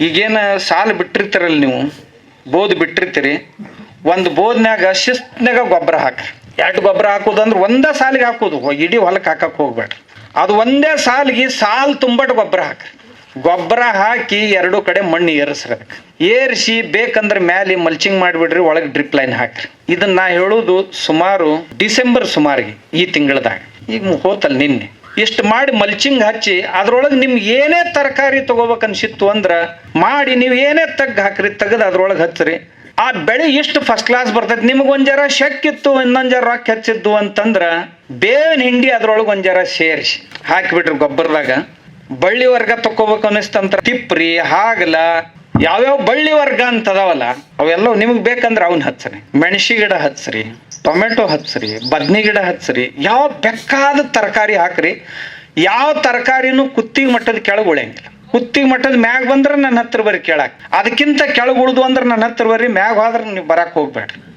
ಈಗೇನು ಸಾಲು ಬಿಟ್ಟಿರ್ತೀರಲ್ಲ ನೀವು? ಬೋದ್ ಬಿಟ್ಟಿರ್ತೀರಿ. ಒಂದು ಬೋದ್ನ್ಯಾಗ ಶಿಸ್ತ್ನಾಗ ಗೊಬ್ಬರ ಹಾಕ್ರಿ. ಎರಡು ಗೊಬ್ಬರ ಹಾಕೋದಂದ್ರೆ ಒಂದೇ ಸಾಲಿಗೆ ಹಾಕೋದು. ಇಡೀ ಹೊಲಕ್ಕೆ ಹಾಕಕ್ಕೆ ಹೋಗ್ಬೇಡ್ರಿ. ಅದು ಒಂದೇ ಸಾಲಿಗೆ ಸಾಲು ತುಂಬಟ್ಟು ಗೊಬ್ಬರ ಹಾಕ್ರಿ. ಗೊಬ್ಬರ ಹಾಕಿ ಎರಡು ಕಡೆ ಮಣ್ಣು ಏರಿಸ್ರಿ ಏರಿಸಿ ಬೇಕಂದ್ರೆ ಮ್ಯಾಲೆ ಮಲ್ಚಿಂಗ್ ಮಾಡಿಬಿಡ್ರಿ, ಒಳಗೆ ಡ್ರಿಪ್ ಲೈನ್ ಹಾಕ್ರಿ. ಇದನ್ನ ನಾ ಹೇಳೋದು ಸುಮಾರು ಡಿಸೆಂಬರ್ ಸುಮಾರಿಗೆ ಈ ತಿಂಗಳದಾಗ. ಈಗ ಹೋತಲ್ ನಿನ್ನೆ. ಇಷ್ಟು ಮಾಡಿ ಮಲ್ಚಿಂಗ್ ಹಚ್ಚಿ, ಅದ್ರೊಳಗೆ ನಿಮ್ಗೆ ಏನೇ ತರಕಾರಿ ತಗೋಬೇಕು ಅನ್ಸಿತ್ತು ಅಂದ್ರೆ, ಮಾಡಿ ನೀವು ಏನೇ ತಗ್ಗ ಹಾಕ್ರಿ, ತೆಗೆದು ಅದ್ರೊಳಗೆ ಹಚ್ಚ್ರಿ ಆ ಬೆಳೆ ಇಷ್ಟು ಫಸ್ಟ್ ಕ್ಲಾಸ್ ಬರ್ತೈತಿ. ನಿಮ್ಗೆ ಒಂದ್ ಜರ ಶಕ್ಕಿತ್ತು ಇನ್ನೊಂದ್ ಜರ ರೊಕ್ಕ ಹೆಚ್ಚಿದ್ದು ಅಂತಂದ್ರ, ಬೇವಿನ ಹಿಂಡಿ ಅದ್ರೊಳಗೆ ಒಂದ್ ಜರ ಸೇರಿಸಿ. ಹಾಕಿಬಿಟ್ರಿ ಗೊಬ್ಬರದಾಗ. ಬಳ್ಳಿ ವರ್ಗ ತಕ್ಕೋಬೇಕು ಅನ್ನಿಸ್ತಂತ್ರ ತಿಪ್ರಿ, ಹಾಗಲ, ಯಾವ್ಯಾವ ಬಳ್ಳಿ ವರ್ಗ ಅಂತ ಅದಾವಲ್ಲ ಅವೆಲ್ಲ ನಿಮಗೆ ಬೇಕಂದ್ರೆ ಅವನ್ನ ಹಚ್ಚ್ರಿ ಮೆಣಸಿ ಗಿಡ ಹಚ್ಚ್ರಿ ಟೊಮೆಟೊ ಹಚ್ಚ್ರಿ ಬದ್ನಿ ಗಿಡ ಹಚ್ಚ್ರಿ, ಯಾವ ಬೇಕಾದ ತರಕಾರಿ ಹಾಕ್ರಿ, ಯಾವ ತರಕಾರಿನೂ ಕುತ್ತಿಗೆ ಮಟ್ಟದ ಕೆಳಗೆ ಉಳಿಯಂಗಿಲ್ಲ. ಕುತ್ತಿಗೆ ಮಟ್ಟದ ಮ್ಯಾಗ ಬಂದ್ರೆ ನನ್ನ ಹತ್ರ ಬರ್ರಿ ಕೇಳಕ್ಕೆ ಅದಕ್ಕಿಂತ ಕೆಳಗೆ ಉಳ್ದು ಅಂದ್ರೆ ನನ್ನ ಹತ್ರ ಬರ್ರಿ, ಮ್ಯಾಗ ಹೋದ್ರೆ ನೀವು ಬರಕ್ಕೆ ಹೋಗ್ಬೇಡ್ರಿ.